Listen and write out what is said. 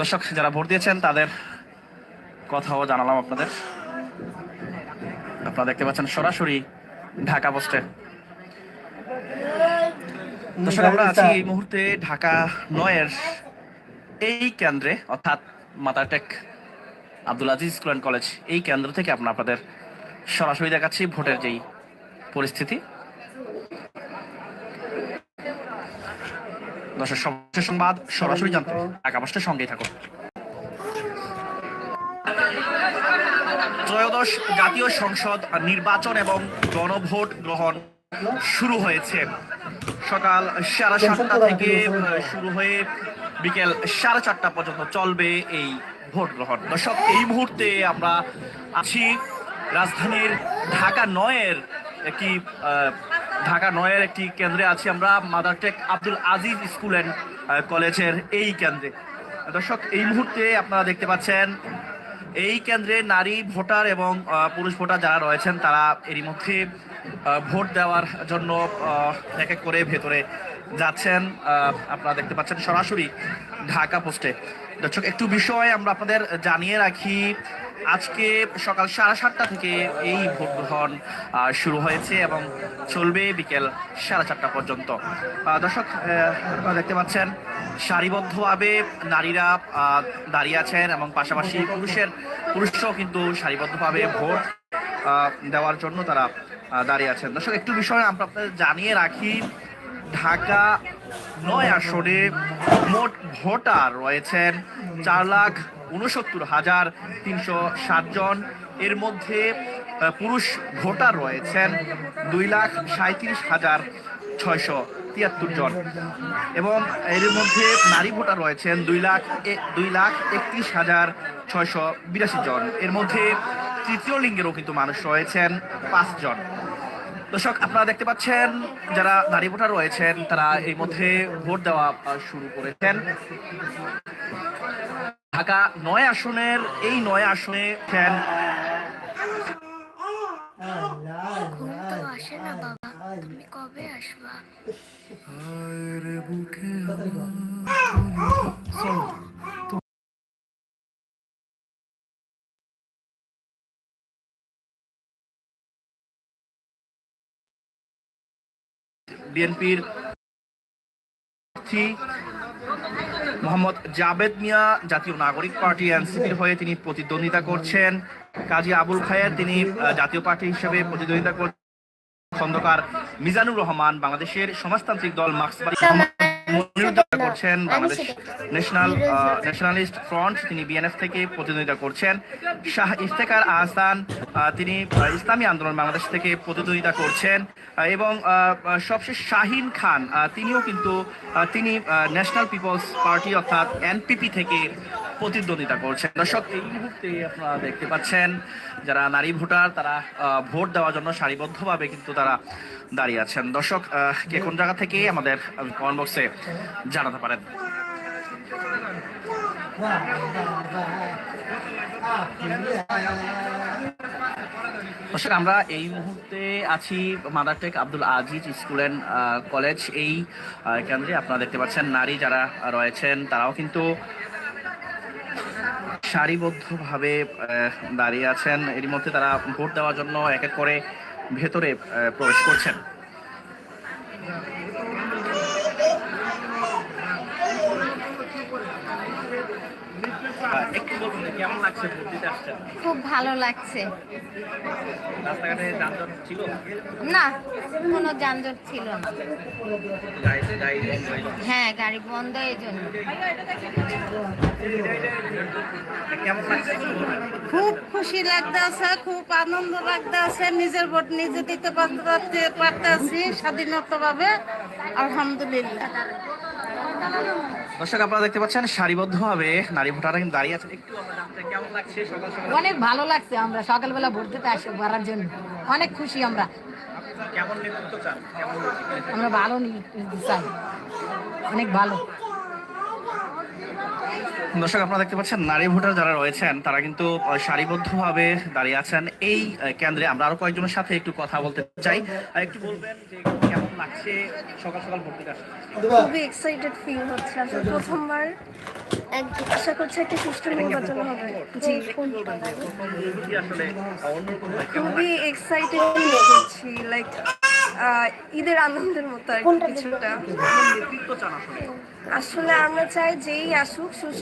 দর্শক, যারা ভোট দিয়েছেন, তাদের কথাও জানালাম আপনাদের। আপনারা দেখতে পাচ্ছেন সরাসরি ঢাকা পোস্টে। দর্শক, আমরা আছি এই মুহূর্তে ঢাকা নয়ের এই কেন্দ্রে, অর্থাৎ Madartek Abdul Aziz school and college এই কেন্দ্র থেকে আমরা আপনাদের সরাসরি দেখাচ্ছি ভোটের যেই পরিস্থিতি। দর্শক, সর্বশেষ সংবাদ সরাসরি জানতে পোস্টের সঙ্গেই থাকুন। ত্রয়োদশ জাতীয় সংসদ নির্বাচন এবং গণভোট গ্রহণ শুরু হয়েছে। সকাল সাড়ে সাতটা থেকে শুরু হয়ে বিকেল সাড়ে চারটা পর্যন্ত চলবে এই ভোট গ্রহণ। দর্শক, এই মুহূর্তে আমরা আছি রাজধানীর ঢাকা নয়ের একটি ঢাকা নয়ের একটি কেন্দ্রে আছি আমরা মাদারটেক আব্দুল আজিজ স্কুল অ্যান্ড কলেজের এই কেন্দ্রে। দর্শক, এই মুহূর্তে আপনারা দেখতে পাচ্ছেন, এই কেন্দ্রে নারী ভোটার এবং পুরুষ ভোটার যারা রয়েছেন, তারা এরই মধ্যে ভোট দেওয়ার জন্য এক এক করে ভেতরে যাচ্ছেন। আপনারা দেখতে পাচ্ছেন সরাসরি ঢাকা পোস্টে। দর্শক, একটু বিষয় আমরা আপনাদের জানিয়ে রাখি। আজকে সকাল সাড়ে সাতটা থেকে এই ভোট গ্রহণ শুরু হয়েছে এবং চলবে বিকেল সাড়ে চারটা পর্যন্ত। দর্শক দেখতে পাচ্ছেন, সারিবদ্ধভাবে নারীরা দাঁড়িয়ে আছেন এবং পাশাপাশি পুরুষের, পুরুষরাও কিন্তু সারিবদ্ধভাবে ভোট দেওয়ার জন্য তারা দাঁড়িয়ে আছেন। দর্শক, একটু বিষয় আমরা আপনাদের জানিয়ে রাখি ঢাকা নয় আসনে মোট ভোটার রয়েছেন চার লাখ উনসত্তর হাজার তিনশো জন। এর মধ্যে পুরুষ ভোটার রয়েছেন দুই লাখ সাঁত্রিশ হাজার ছয়শো তিয়াত্তর জন। এবং এর মধ্যে নারী ভোটার রয়েছেন দুই লাখ দুই লাখ একত্রিশ হাজার ছয়শো বিরাশি জন। এর মধ্যে তৃতীয় লিঙ্গেরও কিন্তু মানুষ রয়েছেন পাঁচজন দর্শক আপনারা দেখতে পাচ্ছেন যারা নারী ভোটার রয়েছেন তারা এই মধ্যে ভোট দেওয়া শুরু করেছেন। ঢাকা নয় আসনের এই নয় আসনে আসবা? বিএনপির প্রার্থী মোহাম্মদ জাবেদ মিয়া, জাতীয় নাগরিক পার্টি এনসিপির হয়ে তিনি প্রতিদ্বন্দ্বিতা করছেন। কাজী আবুল খায়ের তিনি জাতীয় পার্টি হিসেবে প্রতিদ্বন্দ্বিতা করছেন। খন্দকার মিজানুর রহমান, বাংলাদেশের সমাজতান্ত্রিক দল মার্ক্সবাদী মনিরুদ্দিন করছেন বাংলাদেশ ন্যাশনাল ন্যাশনালিস্ট ফ্রন্ট তিনি বিএনএফ থেকে প্রতিদ্বন্দ্বিতা করছেন। শাহ ইফতেকার আহসান তিনি ইসলামী আন্দোলন বাংলাদেশ থেকে প্রতিদ্বন্দ্বিতা করছেন। এবং সবশেষ শাহিন খান তিনিও কিন্তু তিনি ন্যাশনাল পিপলস পার্টি অর্থাৎ এনপিপি থেকে প্রতিদ্বন্দ্বিতা করছেন। দর্শক এই মুহূর্তে আপনারা দেখতে পাচ্ছেন যারা নারী ভোটার তারা ভোট দেওয়ার জন্য সারিবদ্ধভাবে কিন্তু তারা দাঁড়িয়ে আছেন। দর্শক কে কোন জায়গা থেকে আমাদের কমেন্ট বক্সে জানাতে পারেন? দর্শক, আমরা এই মুহূর্তে আছি Madartek Abdul Aziz school and college এই কেন্দ্রে। আপনারা দেখতে পাচ্ছেন নারী যারা রয়েছেন, তারাও কিন্তু সারিবদ্ধভাবে দাঁড়িয়ে আছেন। এর মধ্যে তারা ভোট দেওয়ার জন্য এক এক করে ভেতরে প্রবেশ করছেন। একটু বলুন কেমন লাগছে ভোট আসছেন? খুব ভালো লাগছে। রাস্তাঘাটে যানজট ছিল? না কোনো যানজট ছিল না। হয়ে গাড়ি বন্ধ এই জন্য? খুব খুশি লাগতেছে খুব আনন্দ লাগতেছে নিজের ভোট নিজে দিতে পারতে পারতেছি স্বাধীনতা ভাবে আলহামদুলিল্লাহ। দর্শক আপনারা দেখতে পাচ্ছেন সারিবদ্ধ সারিবদ্ধভাবে নারী ভোটাররা কিন্তু দাঁড়িয়ে আছেন। একটু কেমন লাগছে? সকাল সকাল অনেক ভালো লাগছে আমরা সকালবেলা ভোট দিতে আসি করার জন্য। অনেক খুশি আমরা। কেমন নেতৃত্ব চান? কেমন আমরা ভালো নি- চাই। অনেক ভালো। দর্শক আপনারা দেখতে পাচ্ছেন নারী ভোটার যারা রয়েছেন তারা কিন্তু সারিবদ্ধভাবে দাঁড়িয়ে আছেন। এই কেন্দ্রে আমরা আরও কয়েকজনের সাথে একটু কথা বলতে চাই। একটু বলবেন যে লাগছে সকাল সকাল খুবই এক্সাইটেড ফিল হচ্ছে আসলে প্রথমবার। এক- আশা করছি একটা সুষ্ঠু নির্বাচন হবে। জি খুবই এক্সাইটেড ফিল করছি লাইক ঈদের আনন্দের মতো আর কিছুটা। আসলে? আসলে আমরা চাই যেই আসুক সুষ্ঠু